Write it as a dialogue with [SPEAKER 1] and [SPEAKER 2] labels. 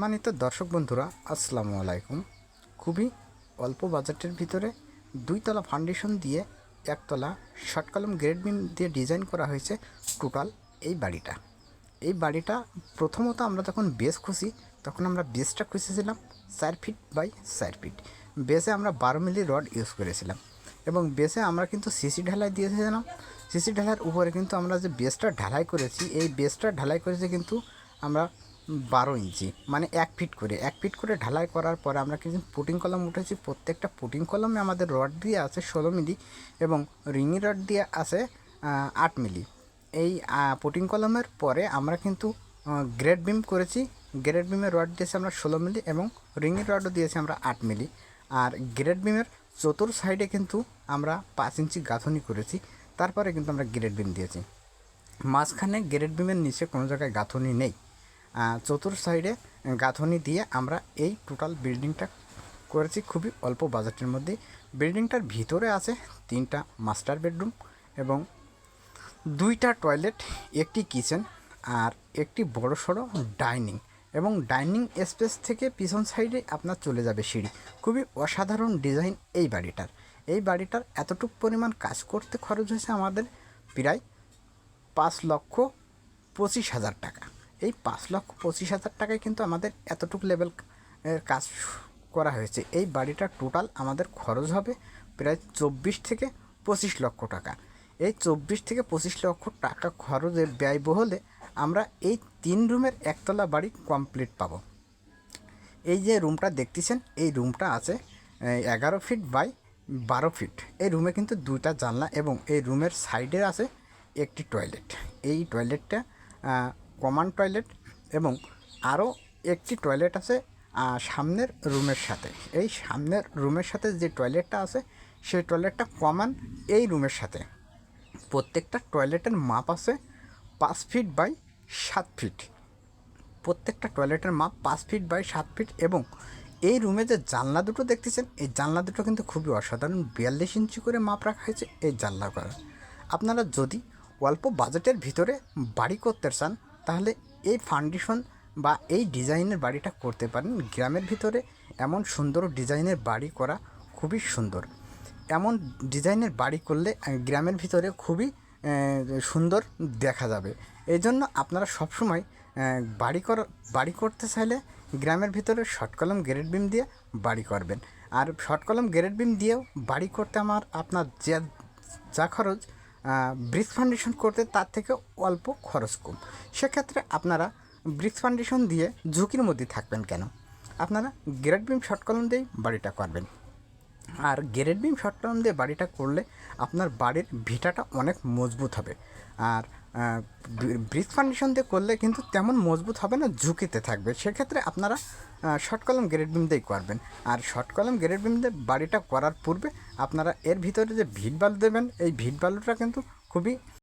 [SPEAKER 1] সম্মানিত দর্শক বন্ধুরা, আসসালামু আলাইকুম। খুবই অল্প বাজেটের ভিতরে দুইতলা ফাউন্ডেশন দিয়ে একতলা শর্ট কলম গ্রেড বিম দিয়ে ডিজাইন করা হয়েছে টোটাল এই বাড়িটা। এই বাড়িটা প্রথমত আমরা যখন বেস খুশি তখন আমরা বেসটা খুঁজেছিলাম চার ফিট বাই চার ফিট বেসে আমরা বারো মিলি রড ইউজ করেছিলাম এবং বেসে আমরা কিন্তু সিসি ঢালাই দিয়েছিলাম। সিসি ঢালাইয়ের উপরে কিন্তু আমরা যে বেসটা ঢালাই করেছি, এই বেসটা ঢালাই করেছি কিন্তু আমরা বারো ইঞ্চি মানে এক ফিট করে। এক ফিট করে ঢালাই করার পরে আমরা কিন্তু পুটিং কলম উঠেছি। প্রত্যেকটা পুটিং কলমে আমাদের রড দিয়ে আছে ষোলো মিলি এবং রিঙি রড দিয়ে আছে আট মিলি। এই পুটিং কলমের পরে আমরা কিন্তু গ্রেড বিম করেছি। গ্রেড বিমের রড দিয়েছি আমরা ষোলো মিলি এবং রিঙের রডও দিয়েছি আমরা আট মিলি। আর গ্রেড বিমের চতুর সাইডে কিন্তু আমরা পাঁচ ইঞ্চি গাঁথনি করেছি। তারপরে কিন্তু আমরা গ্রেড বিম দিয়েছি। মাঝখানে গ্রেড বিমের নিচে কোনো জায়গায় গাঁথনি নেই। চতুর সাইডে গাঁথনি দিয়ে আমরা এই টোটাল বিল্ডিংটা করেছি খুবই অল্প বাজেটের মধ্যে। বিল্ডিংটার ভিতরে আছে তিনটা মাস্টার বেডরুম এবং দুইটা টয়লেট একটি কিচেন আর একটি বড় সড়ো ডাইনিং এবং ডাইনিং স্পেস থেকে পিছন সাইডে আপনার চলে যাবে সিঁড়ি। খুবই অসাধারণ ডিজাইন এই বাড়িটার। এই বাড়িটার এতটুকু পরিমাণ কাজ করতে খরচ হয়েছে আমাদের প্রায় পাঁচ লক্ষ পঁচিশ হাজার টাকা। এই পাঁচ লক্ষ পঁচিশ হাজার টাকায় কিন্তু আমাদের এতটুকু লেভেল কাজ করা হয়েছে। এই বাড়িটা টোটাল আমাদের খরচ হবে প্রায় চব্বিশ থেকে পঁচিশ লক্ষ টাকা। এই চব্বিশ থেকে পঁচিশ লক্ষ টাকা খরচের ব্যয়বহলে আমরা এই তিন রুমের একতলা বাড়ি কমপ্লিট পাবো। এই যে রুমটা দেখতেছেন, এই রুমটা আছে এগারো ফিট বাই বারো ফিট এই রুমে কিন্তু দুইটা জানলা এবং এই রুমের সাইডে আছে একটি টয়লেট এই টয়লেটটা কমন টয়লেট এবং আরও একটি টয়লেট আছে সামনের রুমের সাথে। এই সামনের রুমের সাথে যে টয়লেটটা আছে, সেই টয়লেটটা কমন এই রুমের সাথে। প্রত্যেকটা টয়লেটের মাপ আছে পাঁচ ফিট বাই সাত ফিট। প্রত্যেকটা টয়লেটের মাপ পাঁচ ফিট বাই সাত ফিট এবং এই রুমে যে জানলা দুটো দেখতেছেন, এই জানলা দুটো কিন্তু খুবই অসাধারণ। বিয়াল্লিশ ইঞ্চি করে মাপ রাখা হয়েছে এই জানলা করা আপনারা যদি অল্প বাজেটের ভিতরে বাড়ি করতে চান তাহলে এই ফাউন্ডেশন বা এই ডিজাইনের বাড়িটা করতে পারেন। গ্রামের ভিতরে এমন সুন্দর ডিজাইনের বাড়ি করা খুবই সুন্দর। এমন ডিজাইনের বাড়ি করলে গ্রামের ভিতরে খুবই সুন্দর দেখা যাবে। এই জন্য আপনারা সবসময় বাড়ি কর, বাড়ি করতে চাইলে গ্রামের ভিতরে শর্ট কলম, গ্রেড বিম দিয়ে বাড়ি করবেন। আর শর্ট কলম, গ্রেড বিম দিয়েও বাড়ি করতে আমার আপনার যে যা খরচ ব্রিক্স ফাউন্ডেশন করতে তার থেকে অল্প খরচ কম। সেক্ষেত্রে আপনারা ব্রিক্স ফাউন্ডেশন দিয়ে ঝুঁকির মধ্যে থাকবেন কেন? আপনারা গ্রেট বিম শর্ট কলম দিয়েই বাড়িটা করবেন। আর গ্রেড বিম শর্ট টার্ম দিয়ে বাড়িটা করলে আপনার বাড়ির ভিটাটা অনেক মজবুত হবে। আর ব্রিজ ফাউন্ডেশন দিয়ে করলে কিন্তু তেমন মজবুত হবে না, ঝুঁকিতে থাকবে। সেক্ষেত্রে আপনারা শর্ট কলম গ্রেড বিম দিয়েই করবেন। আর শর্ট কলম গ্রেড বিম দিয়ে বাড়িটা করার পূর্বে আপনারা এর ভিতরে যে ভিট বালু দেবেন, এই ভিট বালুটা কিন্তু খুবই